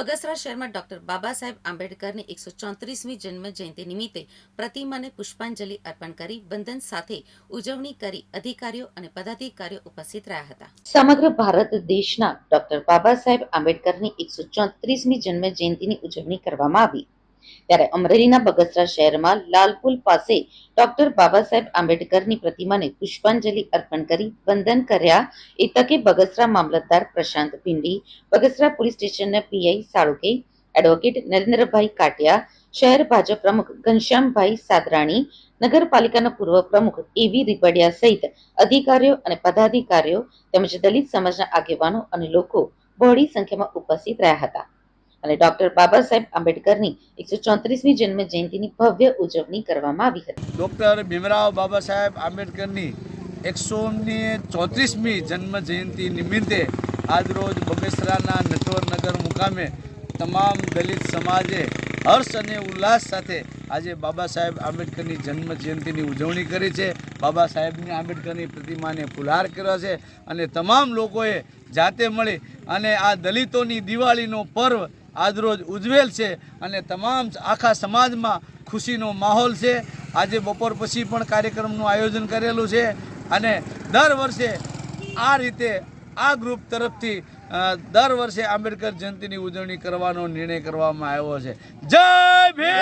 બગસરા શહેરમાં ડોક્ટર બાબા સાહેબ આંબેડકરની એકસો ચોત્રીસમી જન્મ જયંતિ નિમિત્તે પ્રતિમાને પુષ્પાંજલિ અર્પણ કરી વંદન સાથે ઉજવણી કરી અધિકારીઓ અને પદાધિકારીઓ ઉપસ્થિત રહ્યા હતા. સમગ્ર ભારત દેશના ડોક્ટર બાબા સાહેબ આંબેડકરની એકસો ચોત્રીસમી જન્મ જયંતિની ઉજવણી કરવામાં આવી. ત્યારે અમરેલીના બગસરા શહેરમાં લાલપુલ પાસે ડોક્ટર બાબા સાહેબ આંબેડકરની પ્રતિમાને પુષ્પાંજલિ અર્પણ કરી વંદન કર્યા. એ તકે બગસરા મામલતદાર પ્રશાંત ભીંડી, બગસરા પોલીસ સ્ટેશનના પીઆઈ સાળુકે, એડવોકેટ નરેન્દ્રભાઈ કાટિયા, શહેર ભાજપ પ્રમુખ ઘનશ્યામભાઈ સાદરાણી, નગરપાલિકાના પૂર્વ પ્રમુખ એવી રીપડિયા સહિત અધિકારીઓ અને પદાધિકારીઓ તેમજ દલિત સમાજના આગેવાનો અને લોકો બહોળી સંખ્યામાં ઉપસ્થિત રહ્યા હતા. અને ડોક્ટર બાબા સાહેબ આંબેડકરની એકસો ચોત્રીસમી જન્મ જયંતિની ભવ્ય ઉજવણી કરવામાં આવી હતી. ડૉક્ટર ભીમરાવ બાબા સાહેબ આંબેડકરની એકસો ચોત્રીસમી જન્મ જયંતિ નિમિત્તે આજરોજ બગસરાના નટવરનગર મુકામે તમામ દલિત સમાજે હર્ષ અને ઉલ્લાસ સાથે આજે બાબા સાહેબ આંબેડકરની જન્મ જયંતિની ઉજવણી કરી છે. બાબા સાહેબની આંબેડકરની પ્રતિમાને ફુલહાર કર્યો છે અને તમામ લોકોએ જાતે મળી અને આ દલિતોની દિવાળીનો પર્વ આજરોજ ઉજવેલ છે અને તમામ આખા સમાજમાં ખુશીનો માહોલ છે. આજે બપોર પછી પણ કાર્યક્રમનું આયોજન કરેલું છે અને દર વર્ષે આ રીતે આ ગ્રુપ તરફથી દર વર્ષે આંબેડકર જયંતિની ઉજવણી કરવાનો નિર્ણય કરવામાં આવ્યો છે. જય ભીમ!